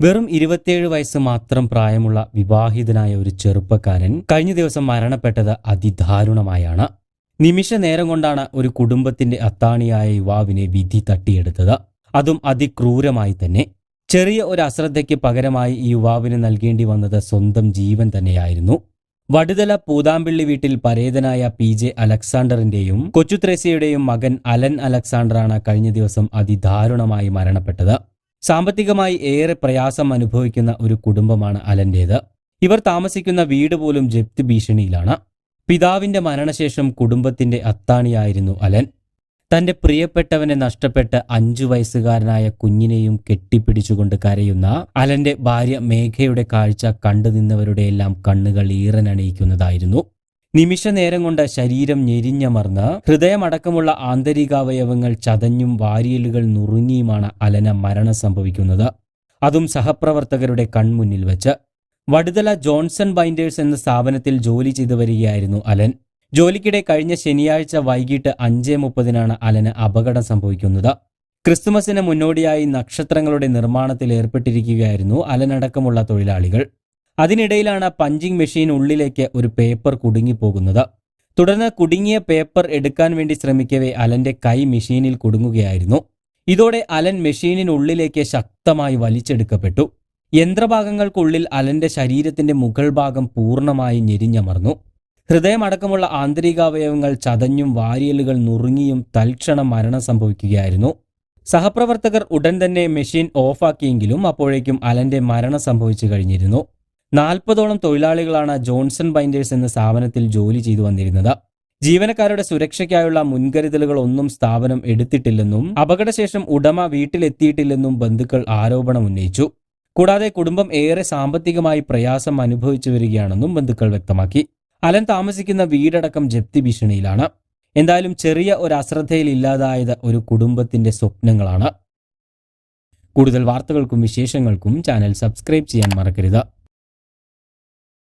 വെറും ഇരുപത്തിയേഴ് വയസ്സ് മാത്രം പ്രായമുള്ള വിവാഹിതനായ ഒരു ചെറുപ്പക്കാരൻ കഴിഞ്ഞ ദിവസം മരണപ്പെട്ടത് അതിദാരുണമായാണ്. നിമിഷ നേരം കൊണ്ടാണ് ഒരു കുടുംബത്തിന്റെ അത്താണിയായ യുവാവിനെ വിധി തട്ടിയെടുത്തത്. അതും അതിക്രൂരമായി തന്നെ. ചെറിയ ഒരു അശ്രദ്ധയ്ക്ക് പകരമായി ഈ യുവാവിന് നൽകേണ്ടി വന്നത് സ്വന്തം ജീവൻ തന്നെയായിരുന്നു. വടുതല പൂതാമ്പിള്ളി വീട്ടിൽ പരേതനായ പി ജെ അലക്സാണ്ടറിന്റെയും കൊച്ചുത്രേസ്യയുടെയും മകൻ അലൻ അലക്സാണ്ടറാണ് കഴിഞ്ഞ ദിവസം അതിദാരുണമായി മരണപ്പെട്ടത്. സാമ്പത്തികമായി ഏറെ പ്രയാസം അനുഭവിക്കുന്ന ഒരു കുടുംബമാണ് അലന്റേത്. ഇവർ താമസിക്കുന്ന വീട് പോലും ജപ്തി ഭീഷണിയിലാണ്. പിതാവിന്റെ മരണശേഷം കുടുംബത്തിന്റെ അത്താണിയായിരുന്നു അലൻ. തന്റെ പ്രിയപ്പെട്ടവനെ നഷ്ടപ്പെട്ട അഞ്ചു വയസ്സുകാരനായ കുഞ്ഞിനെയും കെട്ടിപ്പിടിച്ചുകൊണ്ട് കരയുന്ന അലന്റെ ഭാര്യ മേഘയുടെ കാഴ്ച കണ്ടു നിന്നവരുടെയെല്ലാം കണ്ണുകൾ ഈറനണിയിക്കുന്നതായിരുന്നു. നിമിഷ നേരം കൊണ്ട് ശരീരം ഞെരിഞ്ഞമർന്ന് ഹൃദയമടക്കമുള്ള ആന്തരികാവയവങ്ങൾ ചതഞ്ഞും വാരിയലുകൾ നുറുങ്ങിയുമാണ് അലന മരണം സംഭവിക്കുന്നത്. അതും സഹപ്രവർത്തകരുടെ കൺമുന്നിൽ വെച്ച്. വടുതല ജോൺസൺ ബൈൻഡേഴ്സ് എന്ന സ്ഥാപനത്തിൽ ജോലി ചെയ്തു വരികയായിരുന്നു അലൻ. ജോലിക്കിടെ കഴിഞ്ഞ ശനിയാഴ്ച വൈകിട്ട് അഞ്ചേ മുപ്പതിനാണ് അലന് അപകടം സംഭവിക്കുന്നത്. ക്രിസ്തുമസിന് മുന്നോടിയായി നക്ഷത്രങ്ങളുടെ നിർമ്മാണത്തിൽ ഏർപ്പെട്ടിരിക്കുകയായിരുന്നു അലനടക്കമുള്ള തൊഴിലാളികൾ. അതിനിടയിലാണ് പഞ്ചിങ് മെഷീൻ ഉള്ളിലേക്ക് ഒരു പേപ്പർ കുടുങ്ങിപ്പോകുന്നത്. തുടർന്ന് കുടുങ്ങിയ പേപ്പർ എടുക്കാൻ വേണ്ടി ശ്രമിക്കവേ അലന്റെ കൈ മെഷീനിൽ കുടുങ്ങുകയായിരുന്നു. ഇതോടെ അലൻ മെഷീനിനുള്ളിലേക്ക് ശക്തമായി വലിച്ചെടുക്കപ്പെട്ടു. യന്ത്രഭാഗങ്ങൾക്കുള്ളിൽ അലന്റെ ശരീരത്തിന്റെ മുകൾ ഭാഗം പൂർണമായി ഞെരിഞ്ഞമർന്നു. ഹൃദയമടക്കമുള്ള ആന്തരികാവയവങ്ങൾ ചതഞ്ഞും വാരിയലുകൾ നുറുങ്ങിയും തൽക്ഷണം മരണം സംഭവിക്കുകയായിരുന്നു. സഹപ്രവർത്തകർ ഉടൻ തന്നെ മെഷീൻ ഓഫാക്കിയെങ്കിലും അപ്പോഴേക്കും അലന്റെ മരണം സംഭവിച്ചു കഴിഞ്ഞിരുന്നു. നാൽപ്പതോളം തൊഴിലാളികളാണ് ജോൺസൺ ബൈൻഡേഴ്സ് എന്ന സ്ഥാപനത്തിൽ ജോലി ചെയ്തു വന്നിരുന്നത്. ജീവനക്കാരുടെ സുരക്ഷയ്ക്കായുള്ള മുൻകരുതലുകൾ ഒന്നും സ്ഥാപനം എടുത്തിട്ടില്ലെന്നും അപകടശേഷം ഉടമ വീട്ടിലെത്തിയിട്ടില്ലെന്നും ബന്ധുക്കൾ ആരോപണം ഉന്നയിച്ചു. കൂടാതെ കുടുംബം ഏറെ സാമ്പത്തികമായി പ്രയാസം അനുഭവിച്ചു വരികയാണെന്നും ബന്ധുക്കൾ വ്യക്തമാക്കി. അലൻ താമസിക്കുന്ന വീടടക്കം ജപ്തി ഭീഷണിയിലാണ്. എന്തായാലും ചെറിയ ഒരു അശ്രദ്ധയിൽ ഇല്ലാതായത് ഒരു കുടുംബത്തിന്റെ സ്വപ്നങ്ങളാണ്. കൂടുതൽ വാർത്തകൾക്കും വിശേഷങ്ങൾക്കും ചാനൽ സബ്സ്ക്രൈബ് ചെയ്യാൻ മറക്കരുത്.